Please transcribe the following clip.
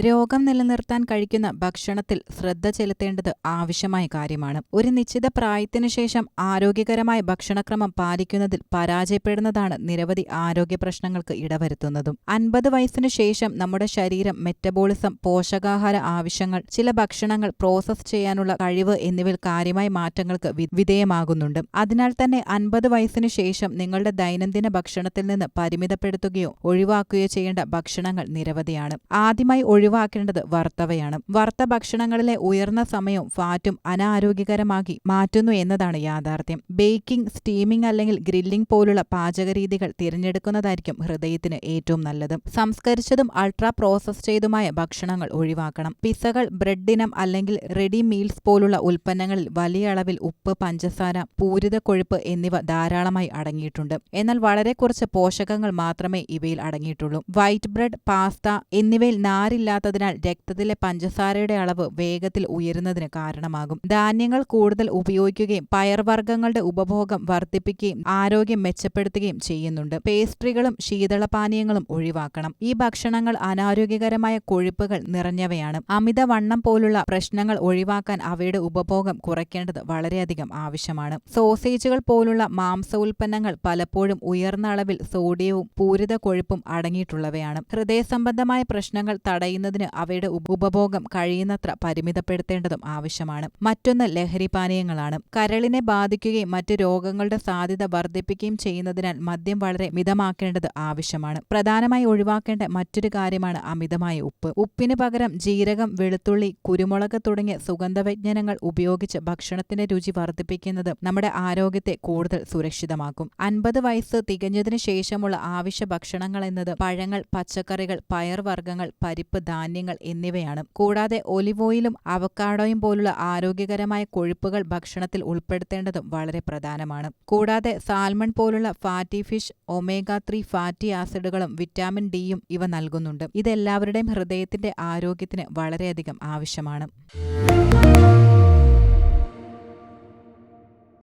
രോഗം നിലനിർത്താൻ കഴിക്കുന്ന ഭക്ഷണത്തിൽ ശ്രദ്ധ ചെലുത്തേണ്ടത് ആവശ്യമായ കാര്യമാണ്. ഒരു നിശ്ചിത പ്രായത്തിനു ശേഷം ആരോഗ്യകരമായ ഭക്ഷണക്രമം പാലിക്കുന്നതിൽ പരാജയപ്പെടുന്നതാണ് നിരവധി ആരോഗ്യ പ്രശ്നങ്ങൾക്ക് ഇടവരുത്തുന്നതും. അൻപത് വയസ്സിനു ശേഷം നമ്മുടെ ശരീരം മെറ്റബോളിസം പോഷകാഹാര ആവശ്യങ്ങൾ ചില ഭക്ഷണങ്ങൾ പ്രോസസ് ചെയ്യാനുള്ള കഴിവ് എന്നിവയിൽ കാര്യമായ മാറ്റങ്ങൾക്ക് വിധേയമാകുന്നുണ്ട്. അതിനാൽ തന്നെ അൻപത് വയസ്സിനു ശേഷം നിങ്ങളുടെ ദൈനംദിന ഭക്ഷണത്തിൽ നിന്ന് പരിമിതപ്പെടുത്തുകയോ ഒഴിവാക്കുകയോ ചെയ്യേണ്ട ഭക്ഷണങ്ങൾ നിരവധിയാണ്. ആദ്യമായി ഒഴിവാക്കേണ്ടത് വറുത്തവയാണ്. വറുത്ത ഭക്ഷണങ്ങളിലെ ഉയർന്ന സമയവും ഫാറ്റും അനാരോഗ്യകരമാക്കി മാറ്റുന്നു എന്നതാണ് യാഥാർത്ഥ്യം. ബേക്കിംഗ് സ്റ്റീമിംഗ് അല്ലെങ്കിൽ ഗ്രില്ലിംഗ് പോലുള്ള പാചകരീതികൾ തിരഞ്ഞെടുക്കുന്നതായിരിക്കും ഹൃദയത്തിന് ഏറ്റവും നല്ലത്. സംസ്കരിച്ചതും അൾട്രാ പ്രോസസ് ചെയ്തുമായ ഭക്ഷണങ്ങൾ ഒഴിവാക്കണം. പിസകൾ ബ്രെഡ് ഇനം അല്ലെങ്കിൽ റെഡി മീൽസ് പോലുള്ള ഉൽപ്പന്നങ്ങളിൽ വലിയ അളവിൽ ഉപ്പ് പഞ്ചസാര പൂരിത കൊഴുപ്പ് എന്നിവ ധാരാളമായി അടങ്ങിയിട്ടുണ്ട്. എന്നാൽ വളരെ കുറച്ച് പോഷകങ്ങൾ മാത്രമേ ഇവയിൽ അടങ്ങിയിട്ടുള്ളൂ. വൈറ്റ് ബ്രെഡ് പാസ്ത എന്നിവയിൽ നാരില്ലാത്തതിനാൽ രക്തത്തിലെ പഞ്ചസാരയുടെ അളവ് വേഗത്തിൽ ഉയരുന്നതിന് കാരണമാകും. ധാന്യങ്ങൾ കൂടുതൽ ഉപയോഗിക്കുകയും പയർവർഗങ്ങളുടെ ഉപഭോഗം വർദ്ധിപ്പിക്കുകയും ആരോഗ്യം മെച്ചപ്പെടുത്തുകയും ചെയ്യുന്നുണ്ട്. പേസ്ട്രികളും ശീതളപാനീയങ്ങളും ഒഴിവാക്കണം. ഈ ഭക്ഷണങ്ങൾ അനാരോഗ്യകരമായ കൊഴുപ്പുകൾ നിറഞ്ഞവയാണ്. അമിതവണ്ണം പോലുള്ള പ്രശ്നങ്ങൾ ഒഴിവാക്കാൻ അവയുടെ ഉപഭോഗം കുറയ്ക്കേണ്ടത് വളരെയധികം ആവശ്യമാണ്. സോസേജുകൾ പോലുള്ള മാംസ ഉൽപ്പന്നങ്ങൾ പലപ്പോഴും ഉയർന്ന അളവിൽ സോഡിയവും പൂരിത കൊഴുപ്പും അടങ്ങിയിട്ടുള്ളവയാണ്. ഹൃദയ സംബന്ധമായ പ്രശ്നങ്ങൾ തടയുന്നതിന് അവയുടെ ഉപ- ഉപഭോഗം കഴിയുന്നത്ര പരിമിതപ്പെടുത്തേണ്ടതും ആവശ്യമാണ്. മറ്റൊന്ന് ലഹരിപാനീയങ്ങളാണ് കരളിനെ ബാധിക്കുകയും മറ്റ് രോഗങ്ങളുടെ സാധ്യത വർദ്ധിപ്പിക്കുകയും ചെയ്യുന്നതിനാൽ മദ്യം വളരെ മിതമാക്കേണ്ടത് ആവശ്യമാണ്. പ്രധാനമായി ഒഴിവാക്കേണ്ട മറ്റൊരു കാര്യമാണ് അമിതമായ ഉപ്പ്. ഉപ്പിന് പകരം ജീരകം വെളുത്തുള്ളി കുരുമുളക് തുടങ്ങിയ സുഗന്ധവ്യഞ്ജനങ്ങൾ ഉപയോഗിച്ച് ഭക്ഷണത്തിന്റെ രുചി വർദ്ധിപ്പിക്കുന്നത് നമ്മുടെ ആരോഗ്യത്തെ കൂടുതൽ സുരക്ഷിതമാക്കും. അൻപത് വയസ്സ് തികഞ്ഞതിനു ശേഷമുള്ള ആവശ്യ ഭക്ഷണങ്ങൾ എന്നത് പഴങ്ങൾ പച്ചക്കറികൾ പയർവർഗങ്ങൾ പരിപ്പ് ധാന്യങ്ങൾ എന്നിവയാണ്. കൂടാതെ ഒലിവ് ഓയിലും അവക്കാഡോയും പോലുള്ള ആരോഗ്യകരമായ കൊഴുപ്പുകൾ ഭക്ഷണത്തിൽ ഉൾപ്പെടുത്തേണ്ടതും വളരെ പ്രധാനമാണ്. കൂടാതെ സാൽമൺ പോലുള്ള fatty fish omega three fatty ആസിഡുകളും vitamin ഡിയും ഇവ നൽകുന്നുണ്ട്. ഇതെല്ലാവരുടെയും ഹൃദയത്തിന്റെ ആരോഗ്യത്തിന് വളരെയധികം ആവശ്യമാണ്.